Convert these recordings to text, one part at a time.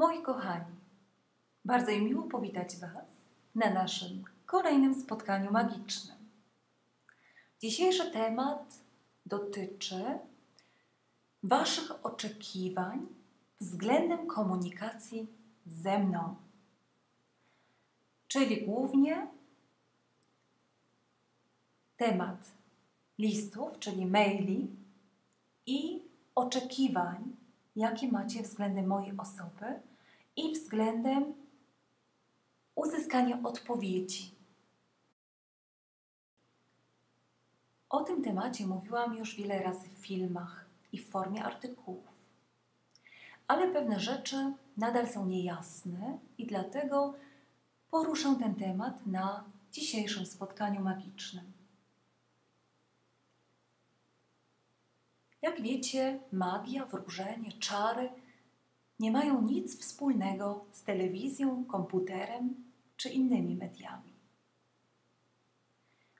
Moi kochani, bardzo mi miło powitać Was na naszym kolejnym spotkaniu magicznym. Dzisiejszy temat dotyczy Waszych oczekiwań względem komunikacji ze mną. Czyli głównie temat listów, czyli maili i oczekiwań, jakie macie względem mojej osoby i względem uzyskania odpowiedzi. O tym temacie mówiłam już wiele razy w filmach i w formie artykułów. Ale pewne rzeczy nadal są niejasne i dlatego poruszę ten temat na dzisiejszym spotkaniu magicznym. Jak wiecie, magia, wróżenie, czary nie mają nic wspólnego z telewizją, komputerem czy innymi mediami.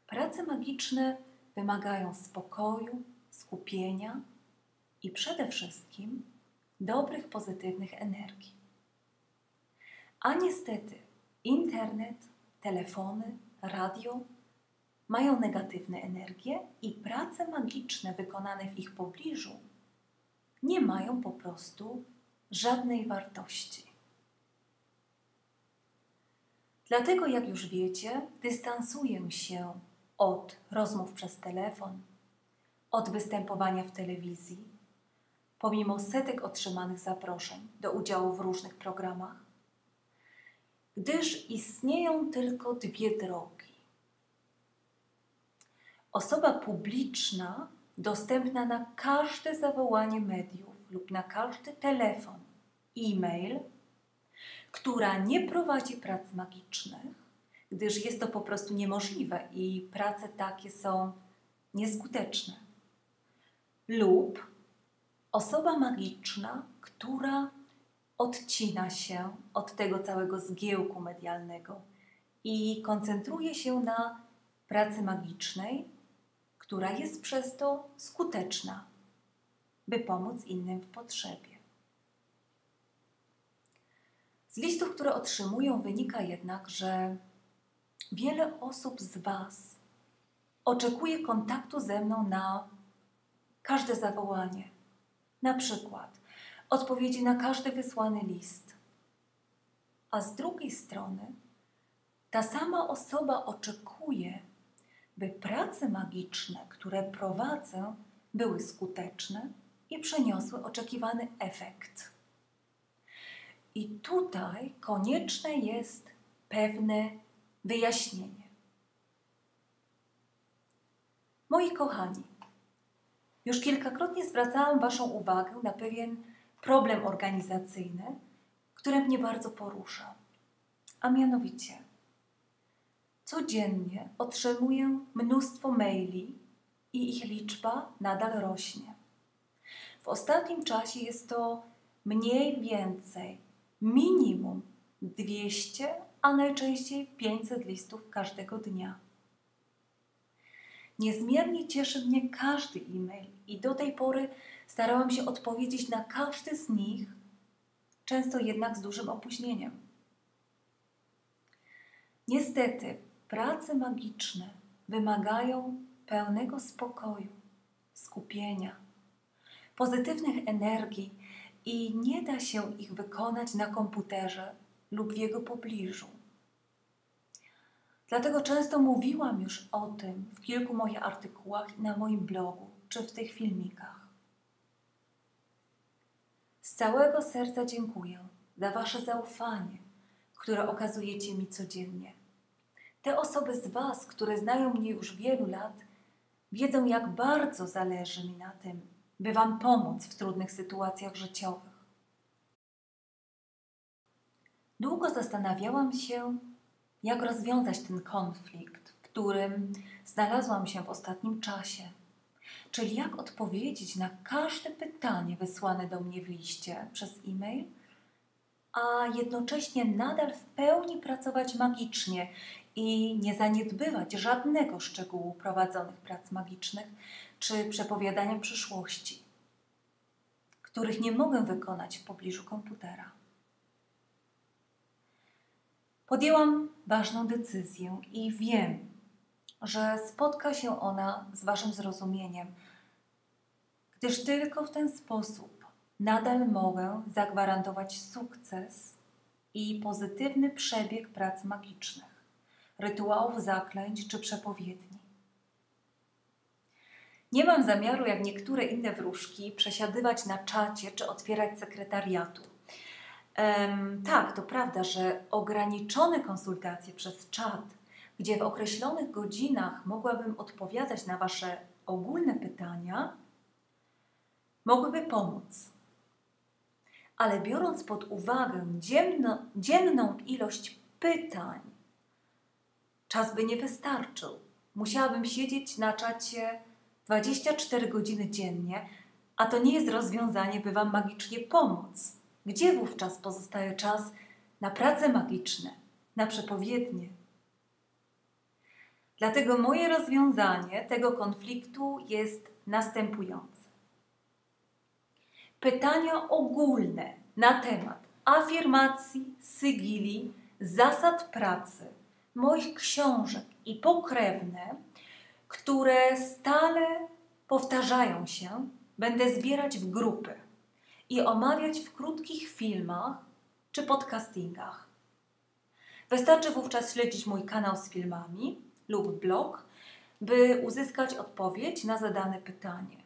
Prace magiczne wymagają spokoju, skupienia i przede wszystkim dobrych, pozytywnych energii. A niestety internet, telefony, radio mają negatywne energie i prace magiczne wykonane w ich pobliżu nie mają po prostu żadnej wartości. Dlatego, jak już wiecie, dystansuję się od rozmów przez telefon, od występowania w telewizji, pomimo setek otrzymanych zaproszeń do udziału w różnych programach, gdyż istnieją tylko dwie drogi Osoba publiczna dostępna na każde zawołanie mediów lub na każdy telefon, e-mail, która nie prowadzi prac magicznych, gdyż jest to po prostu niemożliwe i prace takie są nieskuteczne. Lub osoba magiczna, która odcina się od tego całego zgiełku medialnego i koncentruje się na pracy magicznej, która jest przez to skuteczna, by pomóc innym w potrzebie. Z listów, które otrzymują, wynika jednak, że wiele osób z Was oczekuje kontaktu ze mną na każde zawołanie. Na przykład odpowiedzi na każdy wysłany list. A z drugiej strony ta sama osoba oczekuje by prace magiczne, które prowadzę, były skuteczne i przyniosły oczekiwany efekt. I tutaj konieczne jest pewne wyjaśnienie. Moi kochani, już kilkakrotnie zwracałam Waszą uwagę na pewien problem organizacyjny, który mnie bardzo porusza. A mianowicie, Codziennie otrzymuję mnóstwo maili i ich liczba nadal rośnie. W ostatnim czasie jest to mniej więcej minimum 200, a najczęściej 500 listów każdego dnia. Niezmiernie cieszy mnie każdy e-mail i do tej pory starałam się odpowiedzieć na każdy z nich, często jednak z dużym opóźnieniem. Niestety, Prace magiczne wymagają pełnego spokoju, skupienia, pozytywnych energii i nie da się ich wykonać na komputerze lub w jego pobliżu. Dlatego często mówiłam już o tym w kilku moich artykułach na moim blogu czy w tych filmikach. Z całego serca dziękuję za Wasze zaufanie, które okazujecie mi codziennie. Te osoby z Was, które znają mnie już wielu lat, wiedzą, jak bardzo zależy mi na tym, by Wam pomóc w trudnych sytuacjach życiowych. Długo zastanawiałam się, jak rozwiązać ten konflikt, w którym znalazłam się w ostatnim czasie. Czyli jak odpowiedzieć na każde pytanie wysłane do mnie w liście przez e-mail, a jednocześnie nadal w pełni pracować magicznie i nie zaniedbywać żadnego szczegółu prowadzonych prac magicznych czy przepowiadania przyszłości, których nie mogę wykonać w pobliżu komputera. Podjęłam ważną decyzję i wiem, że spotka się ona z Waszym zrozumieniem, gdyż tylko w ten sposób nadal mogę zagwarantować sukces i pozytywny przebieg prac magicznych, rytuałów zaklęć czy przepowiedni. Nie mam zamiaru, jak niektóre inne wróżki, przesiadywać na czacie czy otwierać sekretariatu. Um, tak, to prawda, że ograniczone konsultacje przez czat, gdzie w określonych godzinach mogłabym odpowiadać na Wasze ogólne pytania, mogłyby pomóc. Ale biorąc pod uwagę dzienno, dzienną ilość pytań, czas by nie wystarczył. Musiałabym siedzieć na czacie 24 godziny dziennie, a to nie jest rozwiązanie, by Wam magicznie pomóc. Gdzie wówczas pozostaje czas na prace magiczne, na przepowiednie? Dlatego moje rozwiązanie tego konfliktu jest następujące. Pytania ogólne na temat afirmacji, sygili, zasad pracy, moich książek i pokrewne, które stale powtarzają się, będę zbierać w grupy i omawiać w krótkich filmach czy podcastingach. Wystarczy wówczas śledzić mój kanał z filmami lub blog, by uzyskać odpowiedź na zadane pytanie.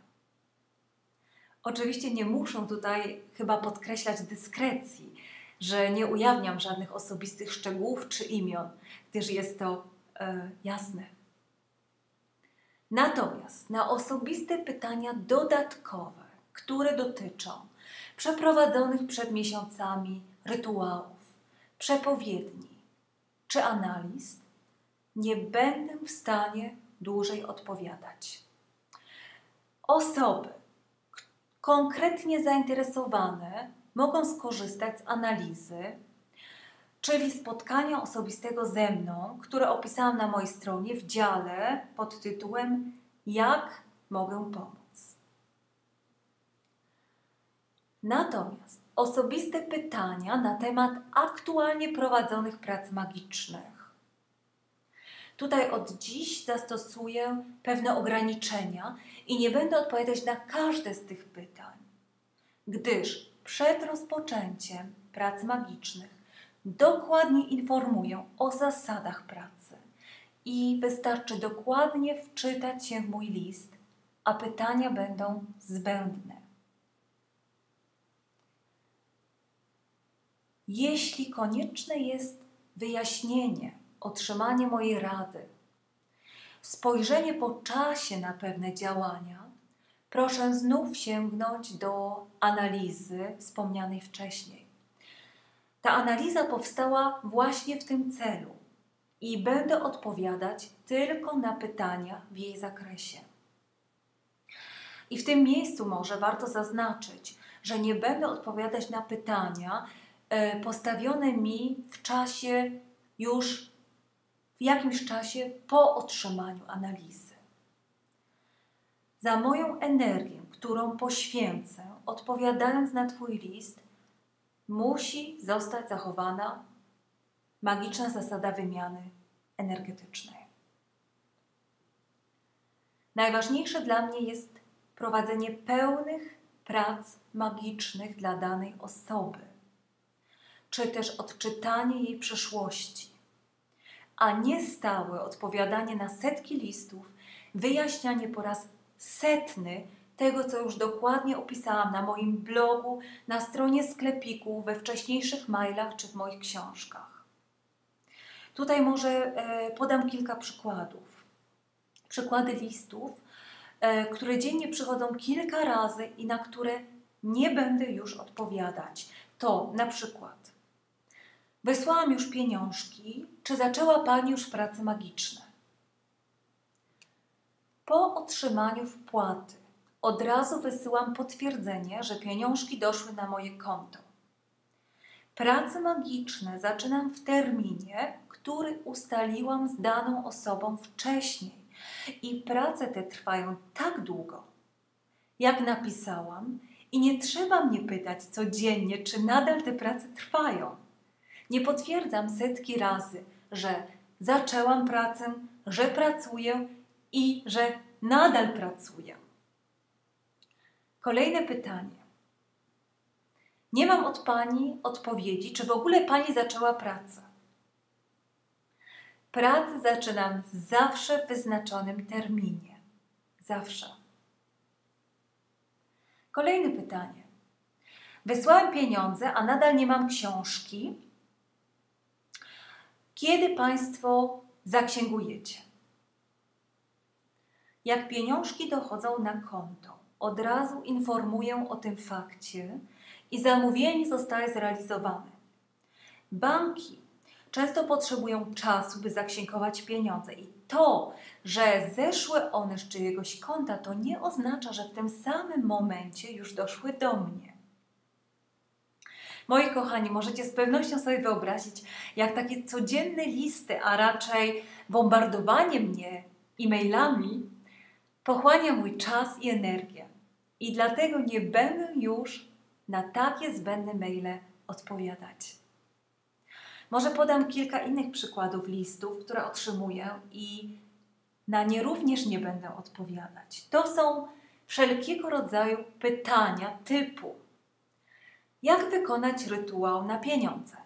Oczywiście nie muszę tutaj chyba podkreślać dyskrecji, że nie ujawniam żadnych osobistych szczegółów czy imion, gdyż jest to e, jasne. Natomiast na osobiste pytania dodatkowe, które dotyczą przeprowadzonych przed miesiącami rytuałów, przepowiedni czy analiz, nie będę w stanie dłużej odpowiadać. Osoby konkretnie zainteresowane mogą skorzystać z analizy, czyli spotkania osobistego ze mną, które opisałam na mojej stronie w dziale pod tytułem Jak mogę pomóc. Natomiast osobiste pytania na temat aktualnie prowadzonych prac magicznych. Tutaj od dziś zastosuję pewne ograniczenia i nie będę odpowiadać na każde z tych pytań, gdyż przed rozpoczęciem prac magicznych dokładnie informuję o zasadach pracy i wystarczy dokładnie wczytać się w mój list, a pytania będą zbędne. Jeśli konieczne jest wyjaśnienie, otrzymanie mojej rady, spojrzenie po czasie na pewne działania, proszę znów sięgnąć do analizy wspomnianej wcześniej. Ta analiza powstała właśnie w tym celu i będę odpowiadać tylko na pytania w jej zakresie. I w tym miejscu może warto zaznaczyć, że nie będę odpowiadać na pytania, E, postawione mi w czasie już w jakimś czasie po otrzymaniu analizy. Za moją energię, którą poświęcę, odpowiadając na Twój list, musi zostać zachowana magiczna zasada wymiany energetycznej. Najważniejsze dla mnie jest prowadzenie pełnych prac magicznych dla danej osoby czy też odczytanie jej przeszłości, a nie stałe odpowiadanie na setki listów, wyjaśnianie po raz setny tego, co już dokładnie opisałam na moim blogu, na stronie sklepiku, we wcześniejszych mailach czy w moich książkach. Tutaj może e, podam kilka przykładów. Przykłady listów, e, które dziennie przychodzą kilka razy i na które nie będę już odpowiadać. To na przykład Wysłałam już pieniążki. Czy zaczęła Pani już prace magiczne? Po otrzymaniu wpłaty od razu wysyłam potwierdzenie, że pieniążki doszły na moje konto. Prace magiczne zaczynam w terminie, który ustaliłam z daną osobą wcześniej. I prace te trwają tak długo, jak napisałam, i nie trzeba mnie pytać codziennie, czy nadal te prace trwają. Nie potwierdzam setki razy, że zaczęłam pracę, że pracuję i że nadal pracuję. Kolejne pytanie. Nie mam od Pani odpowiedzi, czy w ogóle Pani zaczęła pracę. Pracę zaczynam zawsze w wyznaczonym terminie. Zawsze. Kolejne pytanie. Wysłałem pieniądze, a nadal nie mam książki. Kiedy Państwo zaksięgujecie? Jak pieniążki dochodzą na konto, od razu informuję o tym fakcie i zamówienie zostaje zrealizowane. Banki często potrzebują czasu, by zaksięgować pieniądze i to, że zeszły one z czyjegoś konta, to nie oznacza, że w tym samym momencie już doszły do mnie. Moi kochani, możecie z pewnością sobie wyobrazić, jak takie codzienne listy, a raczej bombardowanie mnie e-mailami pochłania mój czas i energię. I dlatego nie będę już na takie zbędne maile odpowiadać. Może podam kilka innych przykładów listów, które otrzymuję i na nie również nie będę odpowiadać. To są wszelkiego rodzaju pytania typu: jak wykonać rytuał na pieniądze?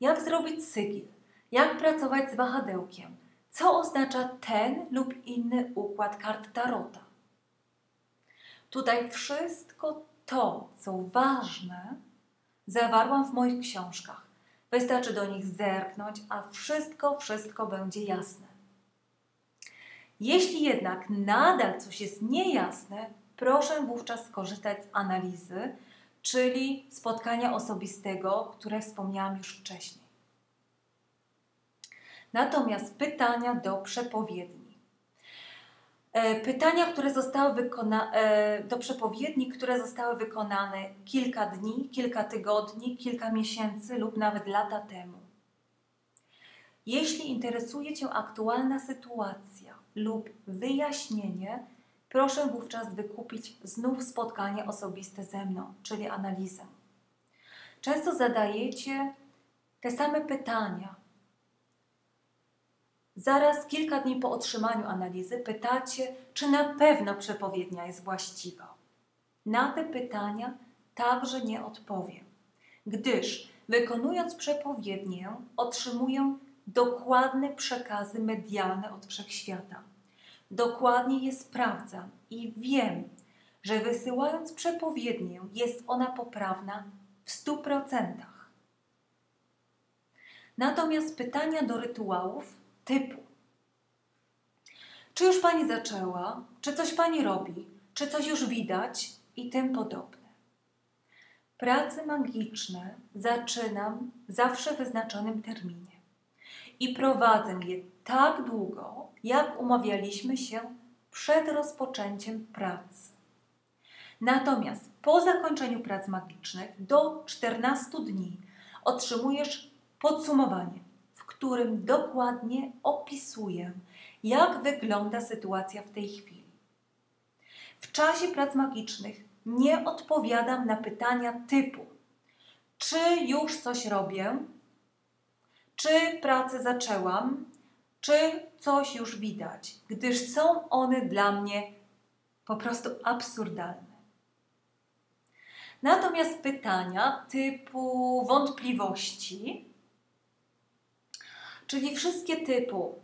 Jak zrobić sygil? Jak pracować z wahadełkiem? Co oznacza ten lub inny układ kart tarota? Tutaj wszystko to, co ważne, zawarłam w moich książkach. Wystarczy do nich zerknąć, a wszystko, wszystko będzie jasne. Jeśli jednak nadal coś jest niejasne, proszę wówczas skorzystać z analizy, czyli spotkania osobistego, które wspomniałam już wcześniej. Natomiast pytania do przepowiedni. E, pytania, które zostały wykonane, do przepowiedni, które zostały wykonane kilka dni, kilka tygodni, kilka miesięcy lub nawet lata temu. Jeśli interesuje Cię aktualna sytuacja lub wyjaśnienie, proszę wówczas wykupić znów spotkanie osobiste ze mną, czyli analizę. Często zadajecie te same pytania, Zaraz kilka dni po otrzymaniu analizy pytacie, czy na pewno przepowiednia jest właściwa. Na te pytania także nie odpowiem, gdyż wykonując przepowiednię otrzymuję dokładne przekazy medialne od wszechświata. Dokładnie je sprawdzam i wiem, że wysyłając przepowiednię jest ona poprawna w stu procentach. Natomiast pytania do rytuałów typu. Czy już Pani zaczęła? Czy coś Pani robi? Czy coś już widać? I tym podobne. Prace magiczne zaczynam zawsze w wyznaczonym terminie i prowadzę je tak długo, jak umawialiśmy się przed rozpoczęciem pracy. Natomiast po zakończeniu prac magicznych do 14 dni otrzymujesz podsumowanie którym dokładnie opisuję, jak wygląda sytuacja w tej chwili. W czasie prac magicznych nie odpowiadam na pytania typu: czy już coś robię, czy pracę zaczęłam, czy coś już widać, gdyż są one dla mnie po prostu absurdalne. Natomiast pytania typu wątpliwości czyli wszystkie typu.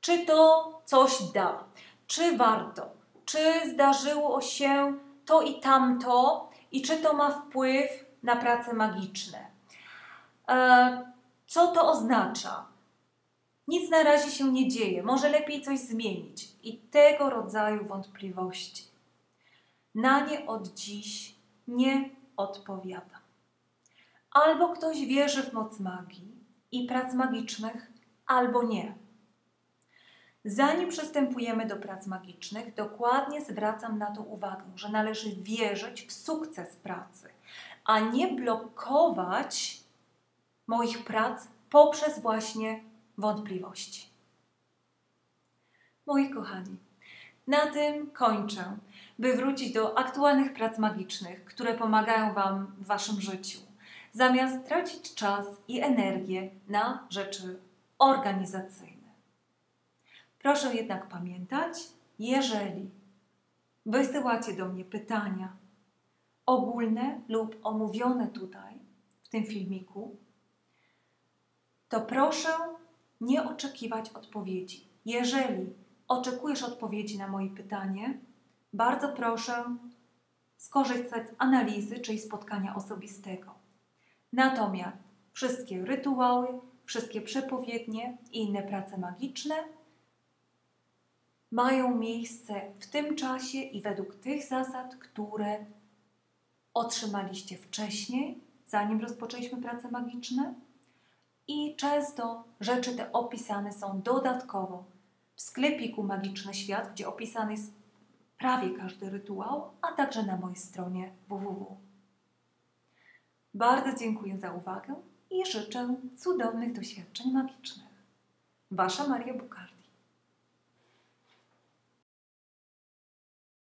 Czy to coś da? Czy warto? Czy zdarzyło się to i tamto? I czy to ma wpływ na prace magiczne? E, co to oznacza? Nic na razie się nie dzieje, może lepiej coś zmienić. I tego rodzaju wątpliwości. Na nie od dziś nie odpowiadam. Albo ktoś wierzy w moc magii, i prac magicznych, albo nie. Zanim przystępujemy do prac magicznych, dokładnie zwracam na to uwagę, że należy wierzyć w sukces pracy, a nie blokować moich prac poprzez właśnie wątpliwości. Moi kochani, na tym kończę, by wrócić do aktualnych prac magicznych, które pomagają Wam w Waszym życiu zamiast tracić czas i energię na rzeczy organizacyjne. Proszę jednak pamiętać, jeżeli wysyłacie do mnie pytania ogólne lub omówione tutaj w tym filmiku, to proszę nie oczekiwać odpowiedzi. Jeżeli oczekujesz odpowiedzi na moje pytanie, bardzo proszę skorzystać z analizy, czyli spotkania osobistego. Natomiast wszystkie rytuały, wszystkie przepowiednie i inne prace magiczne mają miejsce w tym czasie i według tych zasad, które otrzymaliście wcześniej, zanim rozpoczęliśmy prace magiczne. I często rzeczy te opisane są dodatkowo w sklepiku Magiczny Świat, gdzie opisany jest prawie każdy rytuał, a także na mojej stronie www. Bardzo dziękuję za uwagę i życzę cudownych doświadczeń magicznych. Wasza Maria Bukal.